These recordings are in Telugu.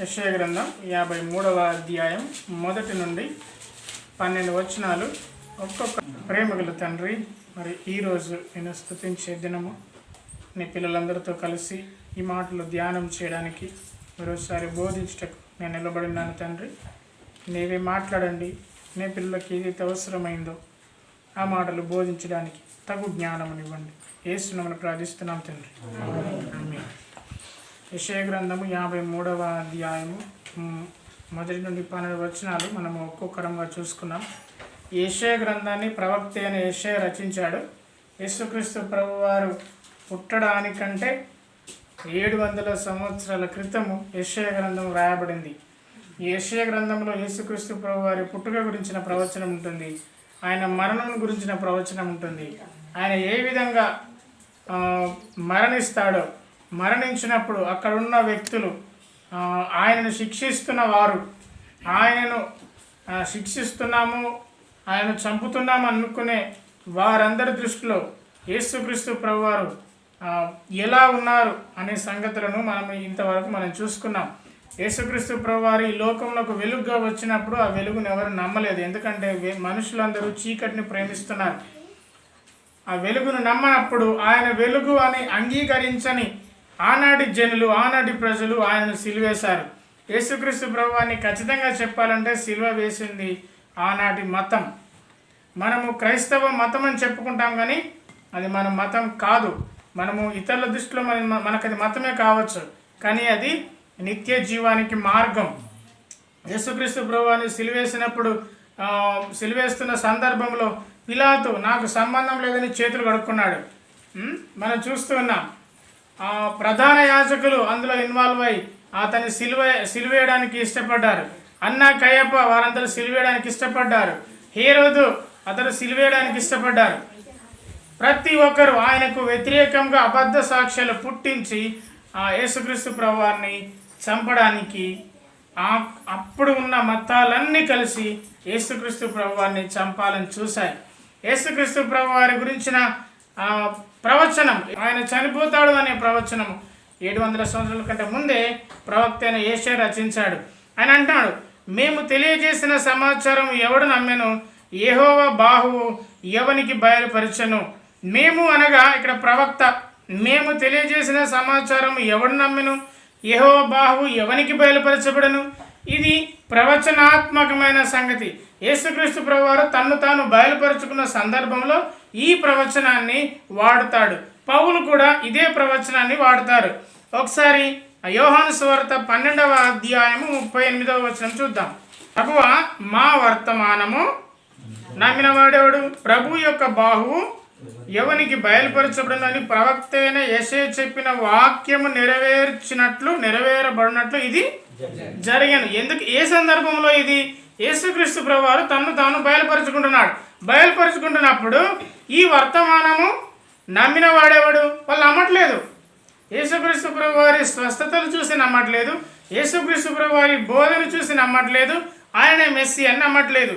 యశయ గ్రంథం యాభై మూడవ అధ్యాయం మొదటి నుండి పన్నెండు వచనాలు. ఒక్కొక్క ప్రేమగల తండ్రి మరి ఈరోజు నేను స్థుతించే దినము. నీ పిల్లలందరితో కలిసి ఈ మాటలు ధ్యానం చేయడానికి మరోసారి బోధించటకు నేను నిలబడినాను తండ్రి. నీవే మాట్లాడండి నీ పిల్లలకి ఏదైతే అవసరమైందో ఆ మాటలు బోధించడానికి తగు జ్ఞానమునివ్వండి. ఏసునమని ప్రార్థిస్తున్నాం తండ్రి. విషయ గ్రంథము యాభై మూడవ అధ్యాయము మొదటి నుండి పన్నెండు వచనాలు మనము ఒక్కొక్కరంగా చూసుకున్నాం. యెషయా గ్రంథాన్ని ప్రవక్త అయిన యేషయ రచించాడు. యేసుక్రీస్తు ప్రభువారు పుట్టడానికంటే ఏడు వందల సంవత్సరాల క్రితము యేషయ గ్రంథం రాయబడింది ఈ గ్రంథంలో యేసుక్రీస్తు ప్రభువారి పుట్టుక గురించిన ప్రవచనం ఉంటుంది. ఆయన మరణం గురించిన ప్రవచనం ఉంటుంది. ఆయన ఏ విధంగా మరణిస్తాడో మరణించినప్పుడు అక్కడున్న వ్యక్తులు ఆయనను శిక్షిస్తున్న వారు ఆయనను శిక్షిస్తున్నాము ఆయన చంపుతున్నాము అనుకునే వారందరి దృష్టిలో యేసుక్రీస్తు ప్రభువారు ఎలా ఉన్నారు అనే సంగతులను మనం ఇంతవరకు మనం చూసుకున్నాం. యేసుక్రీస్తు ప్రభువారు ఈ లోకంలోకి వెలుగుగా వచ్చినప్పుడు ఆ వెలుగును ఎవరు నమ్మలేదు. ఎందుకంటే మనుషులందరూ చీకటిని ప్రేమిస్తున్నారు. ఆ వెలుగును నమ్మనప్పుడు ఆయన వెలుగు అని అంగీకరించని ఆనాటి జనులు ఆనాటి ప్రజలు ఆయనను సిలువేశారు. యేసుక్రీస్తు ప్రభువాన్ని ఖచ్చితంగా చెప్పాలంటే సిలువ వేసింది ఆనాటి మతం. మనము క్రైస్తవ మతం అని చెప్పుకుంటాం కానీ అది మన మతం కాదు. మనము ఇతరుల దృష్టిలో మన మనకు అది మతమే కావచ్చు. కానీ అది నిత్య జీవానికి మార్గం. యేసుక్రీస్తు ప్రభువాన్ని సిలివేసినప్పుడు సిలివేస్తున్న సందర్భంలో పిలాతు నాకు సంబంధం లేదని చేతులు కడుక్కున్నాడు. మనం చూస్తూ ఉన్నాం. ప్రధాన యాజకులు అందులో ఇన్వాల్వ్ అయి అతన్ని సిలువ సిలువేయడానికి ఇష్టపడ్డారు. అన్న కయ్యప్ప వారందరూ సిలివేయడానికి ఇష్టపడ్డారు. హీరోదు అతడు సిలివేయడానికి ఇష్టపడ్డారు. ప్రతి ఒక్కరు ఆయనకు వ్యతిరేకంగా అబద్ధ సాక్ష్యాలు పుట్టించి ఆ యేసుక్రీస్తు ప్రభువారిని చంపడానికి ఆ అప్పుడు ఉన్న మతాలన్నీ కలిసి యేసుక్రీస్తు ప్రభువారిని చంపాలని చూశాయి యేసుక్రీస్తు ప్రభువారి గురించిన ప్రవచనం. ఆయన చనిపోతాడు అనే ప్రవచనం ఏడు వందల సంవత్సరాల కంటే ముందే ప్రవక్త అయిన ఏషియా రచించాడు. ఆయన అంటాడు మేము తెలియజేసిన సమాచారం ఎవడు నమ్మెను? ఏహోవ బాహువు ఎవనికి బయలుపరచను? మేము అనగా ఇక్కడ ప్రవక్త మేము తెలియజేసిన సమాచారం ఎవడు నమ్మెను? ఏహో బాహువు ఎవనికి బయలుపరచబడను? ఇది ప్రవచనాత్మకమైన సంగతి. యేసుక్రీస్తు ప్రభువారు తన్ను తాను బయలుపరుచుకున్న సందర్భంలో ఈ ప్రవచనాన్ని వాడుతాడు. పౌలు కూడా ఇదే ప్రవచనాన్ని వాడతారు. ఒకసారి యోహాను సువార్త పన్నెండవ అధ్యాయము ముప్పై ఎనిమిదవ వచనం చూద్దాం. ప్రభువ మా వర్తమానము నమ్మిన వాడేవాడు ప్రభు యొక్క బాహువు ఎవనికి బయలుపరచబడినని ప్రవక్త అయిన యశే చెప్పిన వాక్యము నెరవేర్చినట్లు నెరవేరబడినట్లు ఇది జరిగాను. ఎందుకు? ఏ సందర్భంలో ఇది? యేసుక్రీస్తు ప్రభువారు తను తాను బయలుపరుచుకుంటున్నాడు. బయలుపరుచుకుంటున్నప్పుడు ఈ వర్తమానము నమ్మిన వాడేవాడు? వాళ్ళు నమ్మట్లేదు. యేసుక్రీస్తు ప్రభు వారి స్వస్థతలు చూసి నమ్మట్లేదు. యేసుక్రీస్తు ప్రభు వారి బోధను చూసి నమ్మట్లేదు. ఆయన మెస్సి అని నమ్మట్లేదు.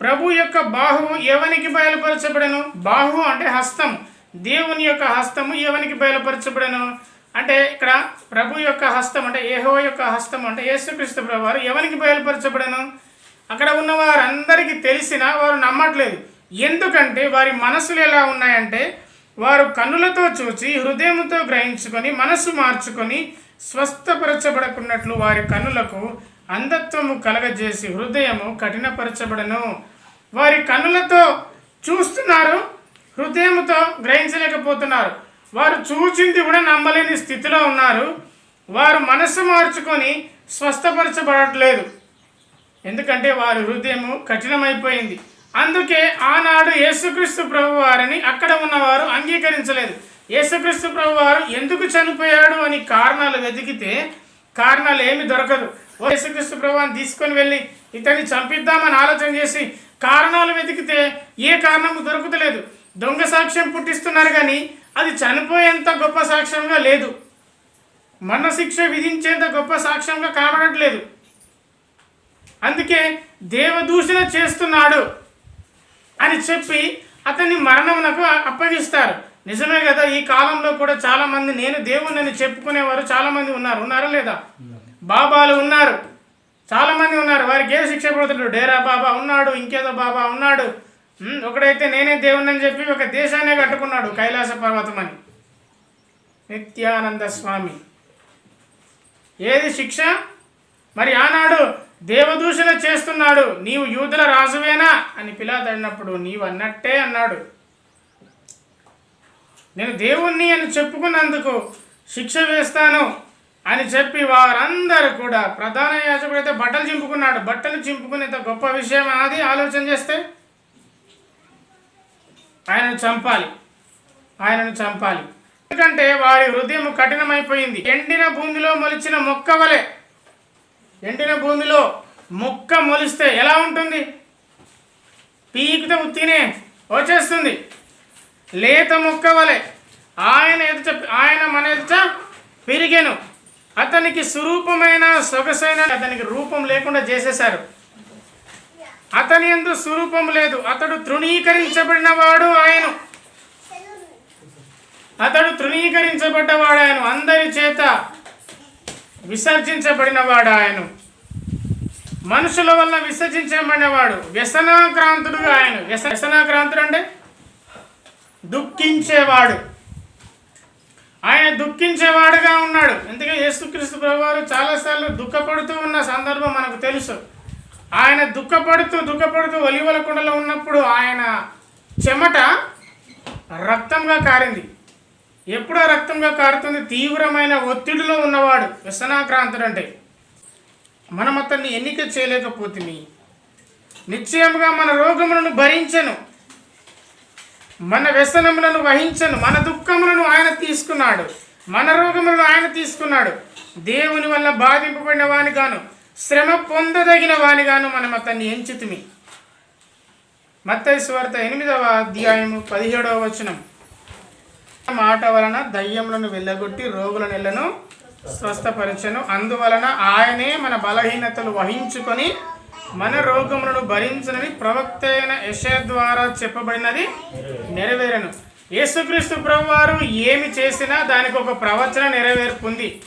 ప్రభు యొక్క బాహువు ఎవనికి బయలుపరచబడను? బాహువు అంటే హస్తం. దేవుని యొక్క హస్తము ఎవనికి బయలుపరచబడను? అంటే ఇక్కడ ప్రభు యొక్క హస్తం అంటే ఏహో యొక్క హస్తం అంటే యేసుక్రీస్తు ప్రభు వారు ఎవనికి బయలుపరచబడను? అక్కడ ఉన్న వారందరికీ తెలిసినా వారు నమ్మట్లేదు. ఎందుకంటే వారి మనసులు ఎలా ఉన్నాయంటే వారు కన్నులతో చూచి హృదయంతో గ్రహించుకొని మనసు మార్చుకొని స్వస్థపరచబడకున్నట్లు వారి కన్నులకు అంధత్వము కలగజేసి హృదయము కఠినపరచబడను. వారి కన్నులతో చూస్తున్నారు హృదయముతో గ్రహించలేకపోతున్నారు. వారు చూచింది కూడా నమ్మలేని స్థితిలో ఉన్నారు. వారు మనసు మార్చుకొని స్వస్థపరచబడట్లేదు. ఎందుకంటే వారి హృదయము కఠినమైపోయింది. అందుకే ఆనాడు యేసుక్రీస్తు ప్రభు వారిని అక్కడ ఉన్నవారు అంగీకరించలేదు. యేసుక్రీస్తు ప్రభు వారు ఎందుకు చనిపోయాడు అని కారణాలు వెతికితే కారణాలు ఏమి దొరకదు. ఓ యేసుక్రీస్తు ప్రభువాన్ని తీసుకొని వెళ్ళి ఇతన్ని చంపిద్దామని ఆలోచన చేసి కారణాలు వెతికితే ఏ కారణము దొరుకుతలేదు. దొంగ సాక్ష్యం పుట్టిస్తున్నారు కానీ అది చనిపోయేంత గొప్ప సాక్ష్యంగా లేదు. మరణశిక్ష విధించేంత గొప్ప సాక్ష్యంగా కనబడట్లేదు అందుకే దేవదూషణ చేస్తున్నాడు అని చెప్పి అతన్ని మరణమునకు అప్పగిస్తారు. నిజమే కదా ఈ కాలంలో కూడా చాలామంది నేను దేవుణ్ణి చెప్పుకునేవారు చాలామంది ఉన్నారు. ఉన్నారా లేదా? బాబాలు ఉన్నారు. చాలామంది ఉన్నారు. వారికి ఏ శిక్ష పడుతున్నాడు? డేరా బాబా ఉన్నాడు ఇంకేదో బాబా ఉన్నాడు. ఒకడైతే నేనే దేవుణ్ణి అని చెప్పి ఒక దేశాన్నే కట్టుకున్నాడు కైలాస పర్వతం అని. నిత్యానంద స్వామి. ఏది శిక్ష? మరి ఆనాడు దేవదూషణ చేస్తున్నాడు నీవు యూదుల రాజువేనా? అని పిలాతు అడిగినప్పుడు నీవు అన్నట్టే అన్నాడు. నేను దేవుణ్ణి అని చెప్పుకున్నందుకు శిక్ష వేస్తాను అని చెప్పి వారందరూ కూడా ప్రధాన యాజకుడు అయితే బట్టలు చింపుకున్నాడు. బట్టలు చింపుకునేంత గొప్ప విషయం అది ఆలోచన చేస్తే ఆయనను చంపాలి. ఆయనను చంపాలి. ఎందుకంటే వారి హృదయం కఠినమైపోయింది. ఎండిన భూమిలో మొలిచిన మొక్క వలె ఎండిన భూమిలో మొక్క మొలిస్తే ఎలా ఉంటుంది? పీకితే ఉత్తినే వచ్చేస్తుంది. లేత మొక్క వలె ఆయన ఎదుట ఆయన మన ఎదుట పెరిగాను. అతనికి స్వరూపమైన సొగసైన అతనికి రూపం లేకుండా చేసేశారు. అతని ఎందు స్వరూపం లేదు. అతడు తృణీకరించబడిన వాడు ఆయన. అతడు తృణీకరించబడ్డవాడు ఆయన. అందరి చేత విసర్జించబడినవాడు ఆయన మనుషుల వల్ల విసర్జించబడినవాడు వ్యసనాక్రాంతుడుగా ఆయన వ్యస వ్యసనాక్రాంతుడు అంటే? దుఃఖించేవాడు. ఆయన దుఃఖించేవాడుగా ఉన్నాడు. ఎందుకంటే యేసుక్రీస్తు ప్రభువారు చాలాసార్లు దుఃఖపడుతూ ఉన్న సందర్భం మనకు తెలుసు. ఆయన దుఃఖపడుతూ దుఃఖపడుతూ ఒలివల కుండలో ఉన్నప్పుడు ఆయన చెమట రక్తంగా కారింది. ఎప్పుడో రక్తంగా కారుతుంది తీవ్రమైన ఒత్తిడిలో ఉన్నవాడు వ్యసనాక్రాంతుడు అంటే మనం అతన్ని ఎన్నిక చేయలేకపోతుంది నిశ్చయముగా మన రోగములను భరించను. మన వ్యసనములను వహించను. మన దుఃఖములను ఆయన తీసుకున్నాడు. మన రోగములను ఆయన తీసుకున్నాడు. దేవుని వల్ల బాధింపబడిన వానిగాను శ్రమ పొందదగిన వానిగాను మనం అతన్ని ఎంచుతుమి. మత్తయి ఎనిమిదవ అధ్యాయము పదిహేడవ వచనం. మాట వలన దయ్యములను వెళ్ళగొట్టి రోగుల నెలను స్వస్థపరచను. అందువలన ఆయనే మన బలహీనతలు వహించుకొని మన రోగములను భరించనని ప్రవక్త అయిన యశ ద్వారా చెప్పబడినది నెరవేరను. యేసుక్రీస్తు ప్రభువారు ఏమి చేసినా దానికి ఒక ప్రవచన నెరవేర్పుంది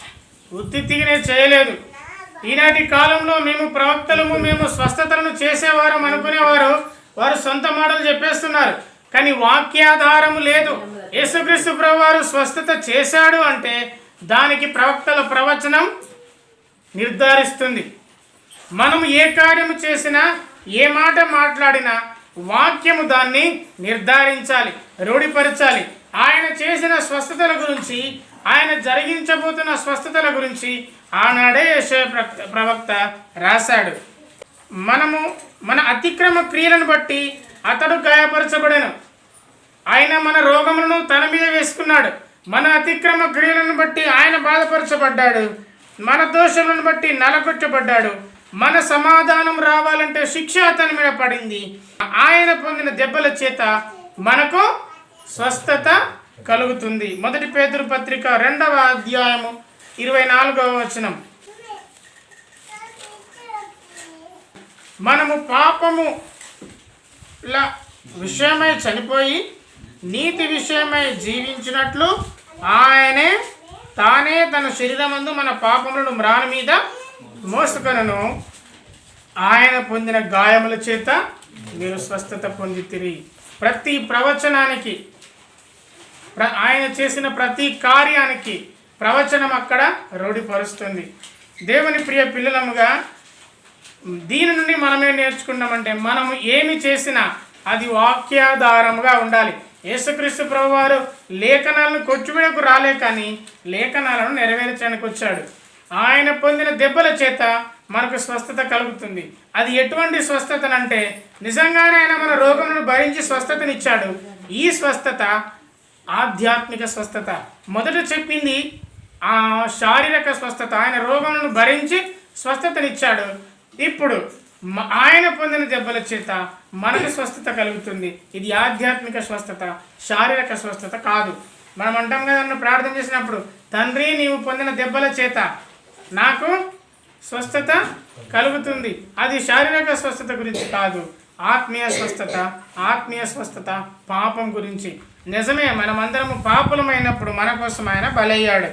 ఉత్తిత్తిగానే చేయలేదు. ఈనాటి కాలంలో మేము ప్రవక్తలము మేము స్వస్థతలను చేసేవారం అనుకునేవారు. వారు సొంత మాటలు చెప్పేస్తున్నారు. కానీ వాక్యాధారము లేదు. యేసుక్రీస్తు ప్రభువారు స్వస్థత చేశాడు అంటే దానికి ప్రవక్తల ప్రవచనం నిర్ధారిస్తుంది. మనం ఏ కార్యము చేసినా ఏ మాట మాట్లాడినా వాక్యము దాన్ని నిర్ధారించాలి రూఢిపరచాలి. ఆయన చేసిన స్వస్థతల గురించి ఆయన జరిగించబోతున్న స్వస్థతల గురించి ఆనాడే యెషయా ప్రవక్త ప్రవక్త రాశాడు. మనము మన అతిక్రమ క్రియలను బట్టి అతడు గాయపరచబడను. ఆయన మన రోగములను తన మీద వేసుకున్నాడు. మన అతిక్రమ క్రియలను బట్టి ఆయన బాధపరచబడ్డాడు. మన దోషములను బట్టి నలకొచ్చబడ్డాడు. మన సమాధానం రావాలంటే శిక్ష అతని మీద పడింది. ఆయన పొందిన దెబ్బల చేత మనకు స్వస్థత కలుగుతుంది. మొదటి పేదరు పత్రిక రెండవ అధ్యాయము ఇరవై నాలుగవ వచనం. మనము పాపము విషయమై చనిపోయి నీతి విషయమై జీవించినట్లు ఆయనే తానే తన శరీరమందు మన పాపములను మ్రాణ మీద మోసుకొనను. ఆయన పొందిన గాయముల చేత మీరు స్వస్థత పొందితిరి. ప్రతి ప్రవచనానికి ప్ర ఆయన చేసిన ప్రతి కార్యానికి ప్రవచనం అక్కడ రూఢిపరుస్తుంది. దేవుని ప్రియ పిల్లలముగా దీని నుండి మనమే నేర్చుకున్నామంటే మనము ఏమి చేసినా అది వాక్యాధారముగా ఉండాలి. యేసుక్రీస్తు ప్రభువారు లేఖనాలను కొచ్చుమిడకు రాలే కానీ లేఖనాలను నెరవేర్చడానికి వచ్చాడు. ఆయన పొందిన దెబ్బల చేత మనకు స్వస్థత కలుగుతుంది. అది ఎటువంటి స్వస్థతనంటే నిజంగానే ఆయన మన రోగములను భరించి స్వస్థతనిచ్చాడు. ఈ స్వస్థత ఆధ్యాత్మిక స్వస్థత. మొదట చెప్పింది ఆ శారీరక స్వస్థత. ఆయన రోగములను భరించి స్వస్థతనిచ్చాడు. ఇప్పుడు ఆయన పొందిన దెబ్బల చేత మనకు స్వస్థత కలుగుతుంది. ఇది ఆధ్యాత్మిక స్వస్థత శారీరక స్వస్థత కాదు. మనం అంటాం కదా నన్ను ప్రార్థన చేసినప్పుడు తండ్రి నీవు పొందిన దెబ్బల చేత నాకు స్వస్థత కలుగుతుంది. అది శారీరక స్వస్థత గురించి కాదు. ఆత్మీయ స్వస్థత ఆత్మీయ స్వస్థత పాపం గురించి. నిజమే మనమందరము పాపులమైనప్పుడు మన కోసం ఆయన బలయ్యాడు.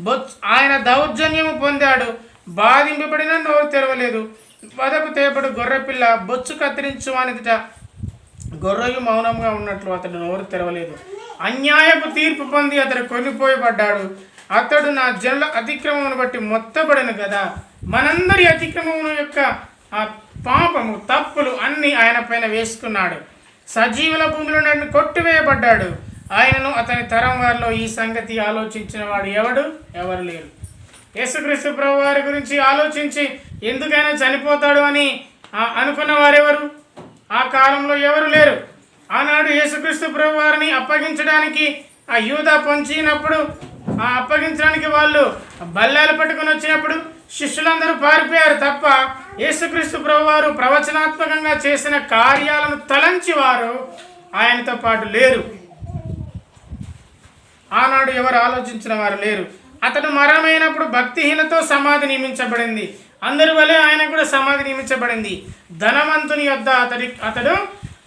బొ ఆయన దౌర్జన్యము పొందాడు. బాధింపబడిన నోరు తెరవలేదు. వదకు తేపడు గొర్రెపిల్ల బొచ్చు కత్తిరించు గొర్రెయు మౌనంగా ఉన్నట్లు అతడు నోరు తెరవలేదు. అన్యాయపు తీర్పు పొంది అతడు కొనిపోయబడ్డాడు. అతడు నా జనుల అతిక్రమమును బట్టి మొత్తబడను కదా మనందరి అతిక్రమమును యొక్క ఆ పాపము తప్పులు అన్ని ఆయన పైన వేసుకున్నాడు. సజీవుల భూమిలో నన్ను కొట్టివేయబడ్డాడు. ఆయనను అతని తరం వారిలో ఈ సంగతి ఆలోచించిన వాడు ఎవడు? ఎవరు లేరు. యేసుక్రీస్తు ప్రభు వారి గురించి ఆలోచించి ఎందుకైనా చనిపోతాడు అని అనుకున్న వారెవరు? ఆ కాలంలో ఎవరు లేరు? ఆనాడు యేసుక్రీస్తు ప్రభు వారిని అప్పగించడానికి ఆ యూద పొంచినప్పుడు ఆ అప్పగించడానికి వాళ్ళు బల్లాలు పట్టుకొని వచ్చినప్పుడు శిష్యులందరూ పారిపోయారు తప్ప యేసుక్రీస్తు ప్రభు వారు ప్రవచనాత్మకంగా చేసిన కార్యాలను తలంచి వారు ఆయనతో పాటు లేరు. ఆనాడు ఎవరు ఆలోచించిన వారు లేరు? అతడు మరణమైనప్పుడు భక్తిహీనతో సమాధి నియమించబడింది. అందరి వలె ఆయన కూడా సమాధి నియమించబడింది. ధనవంతుని యొద్ద అతడి అతడు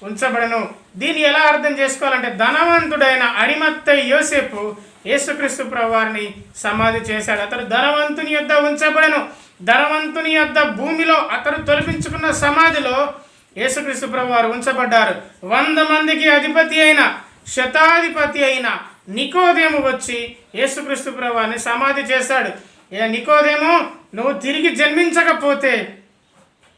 ఉంచబడను. దీన్ని ఎలా అర్థం చేసుకోవాలంటే ధనవంతుడైన అడిమత్త యోసేపు యేసుక్రీస్తు ప్రభువారిని సమాధి చేశాడు. అతడు ధనవంతుని యొద్ద ఉంచబడను. ధనవంతుని యొద్ద భూమిలో అతడు తొలగించుకున్న సమాధిలో యేసుక్రీస్తు ప్రభు వారు ఉంచబడ్డారు. వంద మందికి అధిపతి అయిన శతాధిపతి అయిన నికోదేము వచ్చి యేసుక్రీస్తు ప్రభువాన్ని సమాధి చేశాడు. ఏ నికోదేమో నువ్వు తిరిగి జన్మించకపోతే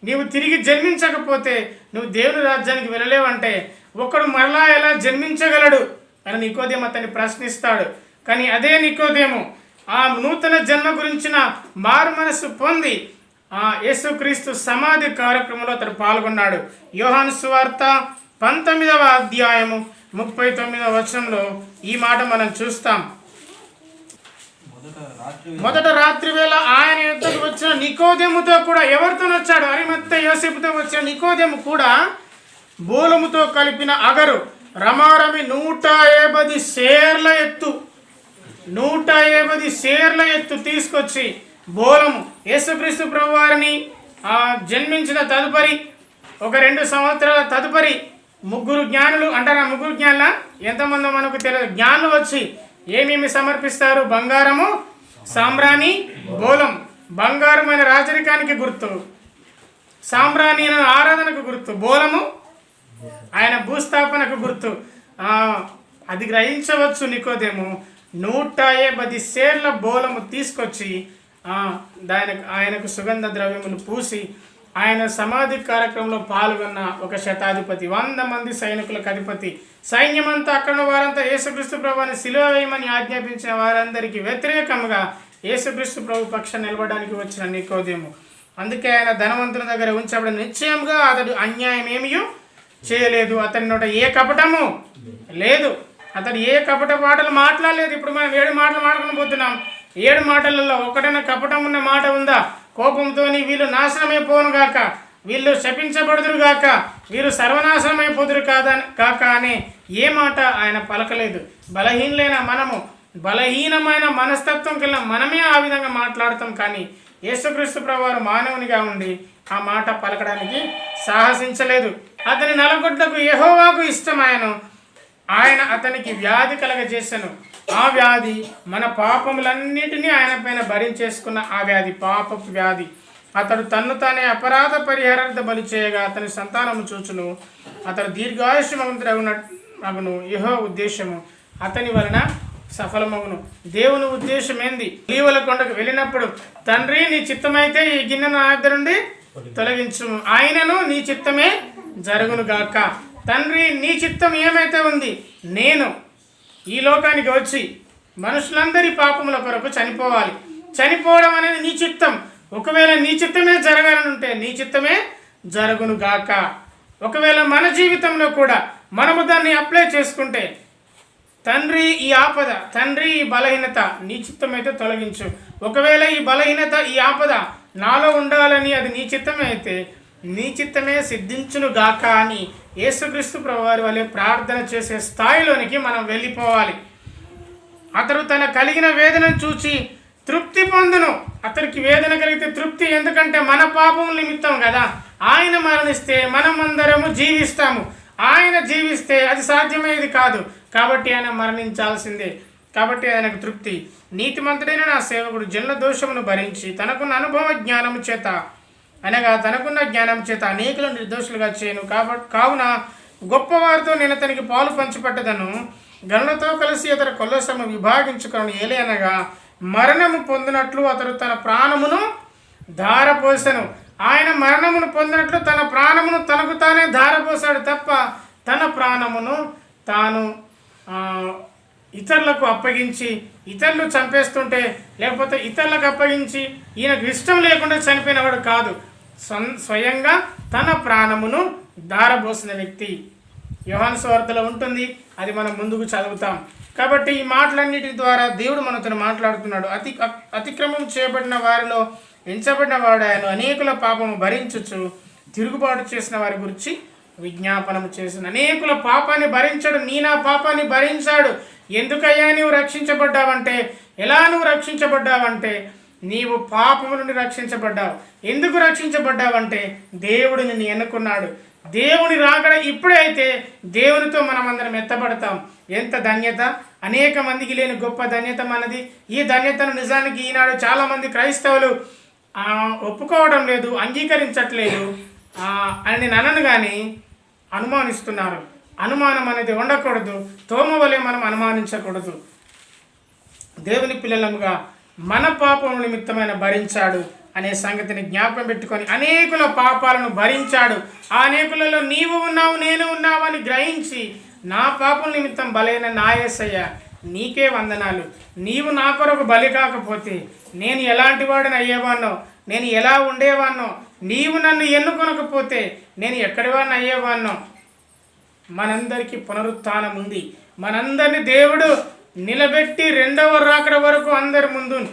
నీవు తిరిగి జన్మించకపోతే నువ్వు దేవుని రాజ్యానికి వెళ్ళలేవంటే ఒకడు మరలా ఎలా జన్మించగలడు? అని నికోదేము అతన్ని ప్రశ్నిస్తాడు. కానీ అదే నికోదేము ఆ నూతన జన్మ గురించిన మారు మనసు పొంది ఆ యేసుక్రీస్తు సమాధి కార్యక్రమంలో అతడు పాల్గొన్నాడు. యోహాను సువార్త పంతొమ్మిదవ అధ్యాయము ముప్పై తొమ్మిదవ వచనంలో ఈ మాట మనం చూస్తాం. మొదట రాత్రి వేళ ఆయన యుద్ధకు వచ్చిన నికోదెముతో కూడా ఎవరితో వచ్చాడు? అరిమత్త యోసేపుతో వచ్చిన నికోదెము కూడా బోలముతో కలిపిన అగరు. రమారమి నూట ఏబది సేర్ల ఎత్తు. నూట ఏబది సేర్ల ఎత్తు తీసుకొచ్చి బోలము. యేసుక్రీస్తు ప్రభువారిని జన్మించిన తదుపరి ఒక రెండు సంవత్సరాల తదుపరి ముగ్గురు జ్ఞానులు అంటారా? ముగ్గురు జ్ఞానుల? ఎంతమందో మనకు తెలియదు జ్ఞానులు వచ్చి ఏమేమి సమర్పిస్తారు? బంగారము సాంబ్రాణి బోలం బంగారమైన రాజరికానికి గుర్తు. సాంబ్రాణి అనే ఆరాధనకు గుర్తు. బోలము ఆయన భూస్థాపనకు గుర్తు. అది గ్రహించవచ్చు నికోదేమో. నూట పది సేర్ల బోలము తీసుకొచ్చి దాని దానికి ఆయనకు సుగంధ ద్రవ్యములు పూసి ఆయన సమాధి కార్యక్రమంలో పాల్గొన్న ఒక శతాధిపతి వంద మంది సైనికులకు అధిపతి సైన్యమంతా అక్కడ ఉన్న వారంతా యేసుక్రీస్తు ప్రభుని సిలువ వేయమని ఆజ్ఞాపించిన వారందరికీ వ్యతిరేకంగా యేసుక్రీస్తు ప్రభు పక్షం నిలబడడానికి వచ్చిన నికోదేము. అందుకే ఆయన ధనవంతుల దగ్గర ఉంచబడిన నిశ్చయంగా అతడు అన్యాయం ఏమియో చేయలేదు. అతని నోట ఏ కపటము లేదు. అతడు ఏ కపట మాటలు మాట్లాడలేదు. ఇప్పుడు మనం ఏడు మాటలు మాట్లాడుకుని పోతున్నాం ఏడు మాటలలో ఒకటైనా కపటం ఉన్న మాట ఉందా? కోపంతోని వీళ్ళు నాశనమైపోను గాక. వీళ్ళు శపించబడుదురు గాక. వీరు సర్వనాశనమైపోదురు కాదా కాక అని ఏ మాట ఆయన పలకలేదు. బలహీనులైన మనము బలహీనమైన మనస్తత్వం కలిగిన మనమే ఆ విధంగా మాట్లాడతాం కానీ యేసుక్రీస్తు ప్రభువారు మానవునిగా ఉండి ఆ మాట పలకడానికి సాహసించలేదు. అతని నలగొడ్డకు యహోవాకు ఇష్టమాయను ఆయన అతనికి వ్యాధి కలగజేశాను ఆ వ్యాధి మన పాపములన్నిటినీ ఆయన పైన భరించేసుకున్న ఆ వ్యాధి పాపపు వ్యాధి. అతడు తన్ను తానే అపరాధ పరిహారార్థ బలి చేయగా అతని సంతానము చూచును. అతడు దీర్ఘాయుష్యమగున అగును. యహో ఉద్దేశము. అతని వలన సఫలమగును. దేవుని ఉద్దేశం ఏంది లీవల కొండకు వెళ్ళినప్పుడు తండ్రి నీ చిత్తమైతే ఈ గిన్నెను నా నుండి తొలగించు ఆయనను నీ చిత్తమే జరుగును గాక తండ్రి నీ చిత్తం ఏమైతే ఉంది? నేను. ఈ లోకానికి వచ్చి మనుషులందరి పాపముల కొరకు చనిపోవాలి. చనిపోవడం అనేది నీ చిత్తం. ఒకవేళ నీ చిత్తమే జరగాలని ఉంటే నీ చిత్తమే జరుగును గాక. ఒకవేళ మన జీవితంలో కూడా మనము దాన్ని అప్లై చేసుకుంటే తండ్రి ఈ ఆపద తండ్రి ఈ బలహీనత నీ చిత్తమైతే తొలగించు. ఒకవేళ ఈ బలహీనత ఈ ఆపద నాలో ఉండాలని అది నీ చిత్తమే అయితే నీ చిత్తమే సిద్ధించును గాక అని యేసుక్రీస్తు ప్రభువారి వలె ప్రార్థన చేసే స్థాయిలోనికి మనం వెళ్ళిపోవాలి. అతడు తన కలిగిన వేదనను చూచి తృప్తి పొందును. అతనికి వేదన కలిగితే తృప్తి ఎందుకంటే మన పాపం నిమిత్తం కదా. ఆయన మరణిస్తే మనమందరము జీవిస్తాము. ఆయన జీవిస్తే అది సాధ్యమయ్యేది కాదు. కాబట్టి ఆయన మరణించాల్సిందే. కాబట్టి ఆయనకు తృప్తి. నీతిమంతుడైన నా సేవకుడు జన్మ దోషమును భరించి తనకున్న అనుభవ జ్ఞానము చేత అనగా తనకున్న జ్ఞానం చేత అనేకులు నిర్దోషులుగా చేయను. కాబట్టి కావున గొప్పవారితో నేను అతనికి పాలు పంచిపెట్టదను. గనులతో కలిసి అతని కొల్లసము విభాగించుకొని ఏలే అనగా మరణము పొందినట్లు అతడు తన ప్రాణమును ధారపోసను. ఆయన మరణమును పొందినట్లు తన ప్రాణమును తనకు తానే ధారపోసాడు తప్ప తన ప్రాణమును తాను ఇతరులకు అప్పగించి ఇతరులు చంపేస్తుంటే లేకపోతే ఇతరులకు అప్పగించి ఈయనకు ఇష్టం లేకుండా చనిపోయినవాడు కాదు. స్వయంగా తన ప్రాణమును దారబోసిన వ్యక్తి. యోహాను స్వార్థలో ఉంటుంది అది మనం ముందుకు చదువుతాం. కాబట్టి ఈ మాటలన్నిటి ద్వారా దేవుడు మనతో మాట్లాడుతున్నాడు. అతి అతిక్రమం చేయబడిన వారిలో ఎంచబడిన వాడు ఆయన అనేకుల పాపము భరించుచు తిరుగుబాటు చేసిన వారి గురించి విజ్ఞాపనం చేసిన. అనేకుల పాపాన్ని భరించాడు నీ నా పాపాన్ని భరించాడు. ఎందుకయ్యా నువ్వు రక్షించబడ్డావంటే ఎలా నువ్వు రక్షించబడ్డావంటే నీవు పాపము నుండి రక్షించబడ్డావు. ఎందుకు రక్షించబడ్డావంటే దేవుడు నిన్ను ఎన్నుకున్నాడు. దేవుని రాకడ ఇప్పుడే అయితే దేవునితో మనం అందరం ఎత్తబడతాం. ఎంత ధన్యత? అనేక మందికి లేని గొప్ప ధన్యత మనది. ఈ ధన్యతను నిజానికి ఈనాడు చాలామంది క్రైస్తవులు ఒప్పుకోవడం లేదు అంగీకరించట్లేదు. అని నేను అనను కానీ అనుమానిస్తున్నారు. అనుమానం అనేది ఉండకూడదు. తోమ వలె మనం అనుమానించకూడదు. దేవుని పిల్లలముగా మన పాపం నిమిత్తమైన భరించాడు అనే సంగతిని జ్ఞాపకం పెట్టుకొని అనేకుల పాపాలను భరించాడు. ఆ అనేకులలో నీవు ఉన్నావు నేను ఉన్నావు అని గ్రహించి నా పాపం నిమిత్తం బలైన నాయసయ్య నీకే వందనాలు. నీవు నా కొరకు బలి కాకపోతే నేను ఎలాంటి వాడిని అయ్యేవాన్నో నేను ఎలా ఉండేవాన్నో నీవు నన్ను ఎన్నుకొనకపోతే నేను ఎక్కడి వాడిని అయ్యేవాన్నో మనందరికీ పునరుత్థానం ఉంది మనందరిని దేవుడు నిలబెట్టి రెండవ రాకడ వరకు అందరి ముందు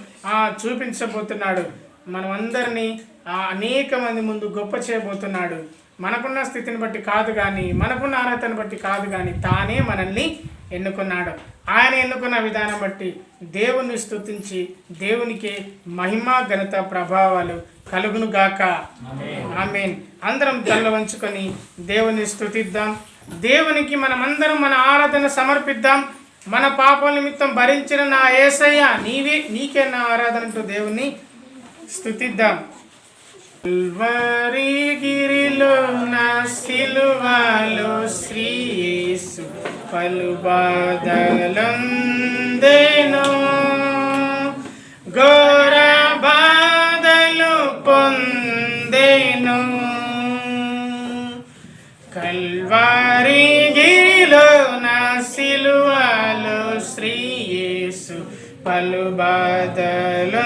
చూపించబోతున్నాడు. మనం అందరినీ అనేక మంది ముందు గొప్ప చేయబోతున్నాడు. మనకున్న స్థితిని బట్టి కాదు కానీ మనకున్న అర్హతను బట్టి కాదు కానీ తానే మనల్ని ఎన్నుకున్నాడు. ఆయన ఎన్నుకున్న విధానం బట్టి దేవుని స్తుతించి దేవునికి మహిమ ఘనత ప్రభావాలు కలుగును గాక. ఆమెన్. అందరం తల్ల వంచుకొని దేవుని స్తుతిద్దాం. దేవునికి మనమందరం మన ఆరాధన సమర్పిద్దాం. మన పాపం నిమిత్తం భరించిన నా ఏసయ్య నీవే నీకే నా ఆరాధన అంటూ స్థుతిద్దాం స్తుతిద్దాం. గిరిలో నా సిలువలో శ్రీ పలు బాధలందేనో. గో పలు బాధలుందేను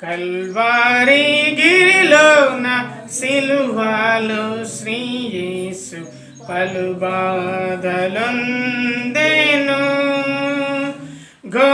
కల్వారి గిరిలోన సిలువలో శ్రీ యేసు పలు బాధలుందేను గో